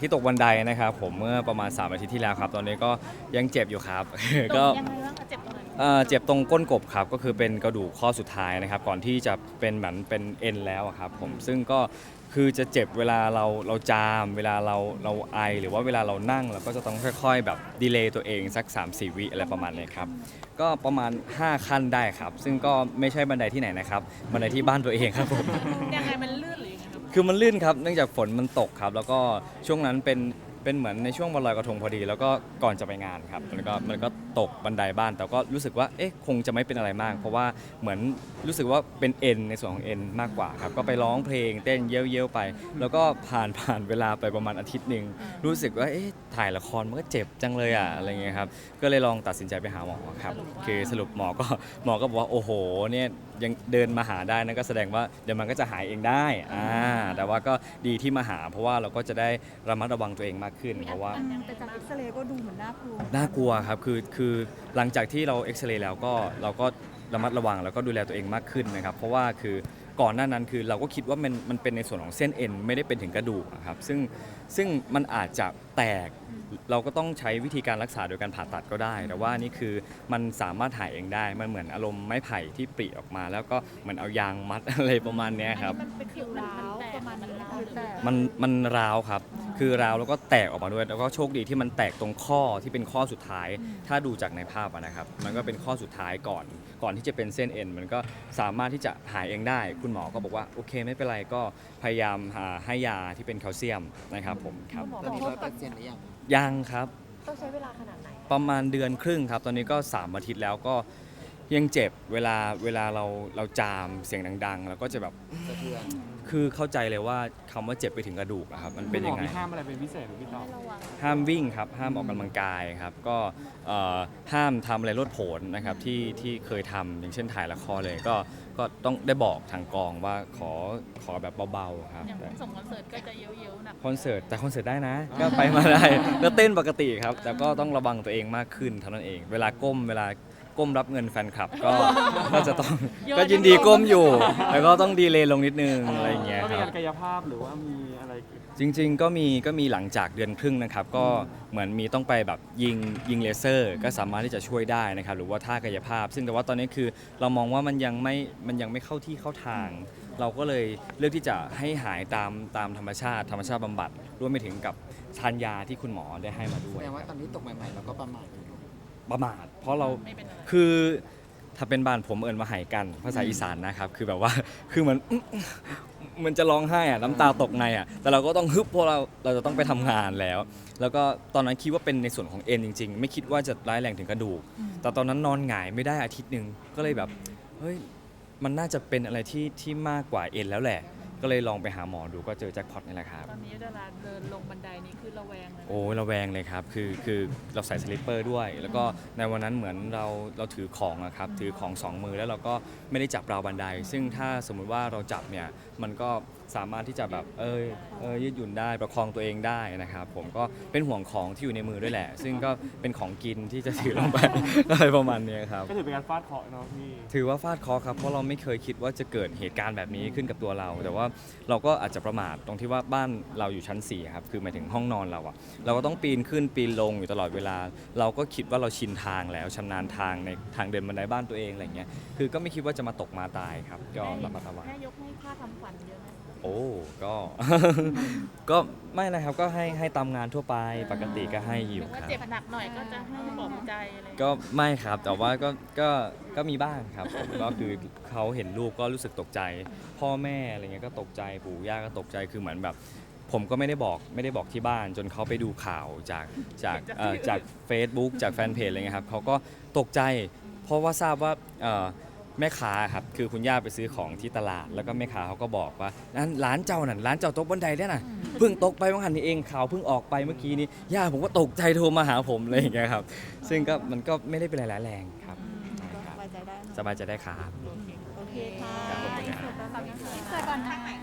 ที่ตกบันไดนะครับผมเมื่อประมาณ 3 อาทิตย์ที่แล้วครับ ตอนนี้ก็ยังเจ็บอยู่ครับ ตรก็งยังไงบ้างคะเจ็บตรงไหนเอ่อเจ็บตรงก้นกบครับ ก็คือเป็นกระดูกข้อสุดท้ายนะครับ ก่อนที่จะเป็นเหมือนเป็นเอ็นแล้วอะครับผมซึ่งก็คือจะเจ็บเวลาเราเราจาม เวลาเราเราไอ หรือว่าเวลาเรานั่งเราก็จะต้องค่อย ๆ แบบดีเลย์ตัวเองสัก 3-4 วิอะไรประมาณนี้ครับ ก็ประมาณ 5 ขั้นได้ครับ ซึ่งก็ไม่ใช่บันไดที่ไหนนะครับ บันไดที่บ้านตัวเองครับผม ยังไงมัน คือมันลื่นครับเนื่องจากฝนมันตกครับ แล้วก็ช่วงนั้นเป็น เป็นเหมือนในช่วงวันลอยกระทงพอดี แล้วก็ก่อนจะไปงานครับมันก็มันก็ตกบันไดบ้าน แต่ก็รู้สึกว่าเอ๊ะคงจะไม่เป็นอะไรมาก เพราะว่าเหมือนรู้สึกว่าเป็นเอ็นในส่วนของเอ็นมากกว่าครับก็ไปร้องเพลงเต้นเยี่ยวๆไป แล้วก็ผ่านผ่านเวลาไปประมาณอาทิตย์หนึ่งรู้สึกว่าเอ๊ะถ่ายละครมันก็เจ็บจังเลยอะอะไรเงี้ยครับก็เลยลองตัดสินใจไปหาหมอครับคือสรุปหมอก็หมอก็บอกว่าโอ้โหเนี่ยยังเดินมาหาได้นั่นก็แสดงว่าเดี๋ยวมันก็จะหายเองได้อ่าแต่ว่าก็ดีที่มาหา เพราะว่าเราก็จะได้ระมัดระวังตัวเองมากขึ้น เพราะว่าแต่จากเอ็กซเรย์ก็ดูเหมือนน่ากลัวน่ากลัวครับคือคือหลังจากที่เราเอ็กซเรย์แล้วก็เราก็ระมัดระวังแล้วก็ดูแลตัวเองมากขึ้นนะครับ เพราะว่าคือก่อนหน้านั้นคือเราก็คิดว่ามันมันเป็นในส่วนของเส้นเอ็นไม่ได้เป็นถึงกระดูกอะครับซึ่งซึ่งมันอาจจะแตก เราก็ต้องใช้วิธีการรักษาโดยการผ่าตัดก็ได้ แต่ว่านี่คือมันสามารถหายเองได้ มันเหมือนอารมณ์ไม้ไผ่ที่ปริออกมา แล้วก็เหมือนเอายางมัด อะไรประมาณเนี้ยครับ มันเป็นผิวร้าวประมาณนี้นะคะหรือแต่มันมันร้าวครับ คือร้าวแล้วก็แตกออกมาด้วย แล้วก็โชคดีที่มันแตกตรงข้อที่เป็นข้อสุดท้าย ถ้าดูจากในภาพอะนะครับ มันก็เป็นข้อสุดท้ายก่อน ก่อนที่จะเป็นเส้นเอ็น มันก็สามารถที่จะหายเองได้ คุณหมอก็บอกว่าโอเคไม่เป็นไรก็พยายามหาให้ยาที่เป็นแคลเซียมนะครับผมครับตอนนี้ร้อยเปอร์เซ็นต์หรือยังยังครับ ต้องใช้เวลาขนาดไหนประมาณเดือนครึ่งครับ ตอนนี้ก็ 3 อาทิตย์แล้วก็ยังเจ็บเวลาเวลาเราเราจามเสียงดัง ๆ แล้วก็จะแบบ สะเทือน คือเข้าใจเลยว่าคำว่าเจ็บไปถึงกระดูกอะครับมันเป็นยังไง คุณหมอมีห้ามอะไรเป็นพิเศษหรือพี่ต่อระวังห้ามวิ่งครับ ห้ามออกกำลังกายครับ ก็เอ่อห้ามทำอะไรลดโผนนะครับที่ที่เคยทำอย่างเช่นถ่ายละครเลยก็ก็ต้องได้บอกทางกองว่าขอขอแบบเบาๆครับอย่างแต่ส่งคอนเสิร์ตก็จะเย้ยวๆหนักคอนเสิร์ตแต่คอนเสิร์ตได้นะ ก็ไปมาได้ก็เต้นปกติครับ แต่ก็ต้องระวังตัวเองมากขึ้นเท่านั้นเอง เวลาก้มเวลา ก้มรับเงินแฟนคลับก็ก็จะต้องก็ยินดีก้มอยู่ แล้วก็ต้องดีเลย์ลงนิดนึงอะไรอย่างเงี้ยก็คมีรับ การกายภาพหรือว่ามีอะไร จริงๆ ก็มีก็มีหลังจากเดือนครึ่งนะครับ ก็เหมือนมีต้องไปแบบยิงยิงเลเซอร์ ก็สามารถที่จะช่วยได้นะครับ หรือว่าท่ากายภาพ ซึ่งแต่ว่าตอนนี้คือเรามองว่ามันยังไม่มันยังไม่เข้าที่เข้าทาง เราก็เลยเลือกที่จะให้หายตามตามธรรมชาติ ธรรมชาติบำบัดรวมไปถึงกับทานยาที่คุณหมอได้ให้มาด้แสวยดงว่าตอนนี้ตกใหม่ๆเราก็ประมาทอยู่ ประมาทเพราะเราไม่เป็นไรคือถ้าเป็นบ้านผมเอิญมาหายกันภาษาอีสานนะครับ คือแบบว่าคือมันมันจะร้องไห้อะน้ำตาตกในอะแต่เราก็ต้องฮึบเพราะเราเราจะต้องไปทำงานแล้ว แล้วก็ตอนนั้นคิดว่าเป็นในส่วนของเอ็นจริง ๆ ไม่คิดว่าจะร้ายแรงถึงกระดูก แต่ตอนนั้นนอนหงายไม่ได้อาทิตย์หนึ่งก็เลยแบบเฮ้ยมันน่าจะเป็นอะไรที่ที่มากกว่าเอ็นแล้วแหละ ก็เลยลองไปหาหมอดูก็เจอแจ็คพอตนี่แหละครับ ตอนนี้เวลาเดินลงบันไดนี่คือระแวงเลยนะโอ้ยระแวงเลยครับ คือคือเราใส่สลิปเปอร์ด้วย แล้วก็ในวันนั้นเหมือนเราเราถือของอะครับ ถือของสองมือแล้วเราก็ไม่ได้จับราวบันได ซึ่งถ้าสมมุติว่าเราจับเนี่ย มันก็ สามารถที่จะแบบเอยเอยยืดหยุ่นได้ประคองตัวเองได้นะครับ ผมก็เป็นห่วงของที่อยู่ในมือด้วยแหละ ซึ่งก็เป็นของกินที่จะถือลงไป อะไรประมาณเนี้ยครับ ก็ถือเป็นการฟาดเคราะห์เนาะพี่ถือว่าฟาดเคอครับเพราะเราไม่เคยคิดว่าจะเกิดเหตุการณ์แบบนี้ขึ้นกับตัวเรา แต่ว่าเราก็อาจจะประมาทตรงที่ว่าบ้านเราอยู่ชั้น4ครับคือหมายถึงห้องนอนเราอะเราก็ต้องปีนขึ้นปีนลงอยู่ตลอดเวลา เราก็คิดว่าเราชินทางแล้วชำนาญทางในทางเดินบันไดบ้านตัวเองอะไรเงี้ยคือก็ไม่คิดว่าจะมาตกมาตายครับก็ระมัดระวัง แม่ยกให้ค่าทำขวัญเยอะไหมโอ้ก็ ก็ไม่นะครับก็ให้ให้ตามงานทั่วไปปกติก็ให้อยู่ถึงว่าครับ เจ็บหนักหน่อยก็จะให้ปลอบใจอะไรอย่างเงี้ยก็ไม่ครับแต่ว่าก็ก็ก็มีบ้างครับผมก็คือเขาเห็นลูกก็รู้สึกตกใจ พ่อแม่อะไรเงี้ยก็ตกใจปู่ย่าก็ตกใจคือเหมือนแบบ ผมก็ไม่ได้บอกไม่ได้บอกที่บ้าน จนเขาไปดูข่าวจากจากเอ่อจาก Facebook จากแฟนเพจอะไรเงี้ยครับเขาก็ตกใจ เพราะว่าทราบว่าเอ่อ แม่ค้าครับคือคุณย่าไปซื้อของที่ตลาด แล้วก็แม่ค้าเขาก็บอกว่านั่นร้านเจ้านั่นร้านเจ้าตกบันไดเนี่ยนะเพิ่งตกไปเมื่อหันนี้เองข่าวเพิ่งออกไปเมื่อกี้นี้ย่าผมก็ตกใจโทรมาหาผมอะไรอย่างเงี้ยครับ ซึ่งก็มันก็ไม่ได้เป็นอะไรร้ายแรงครับก็สบายใจได้เนอะสบายใจได้ครับโอเคค่ะครับผมอินเสิร์ตก่อนนะคะ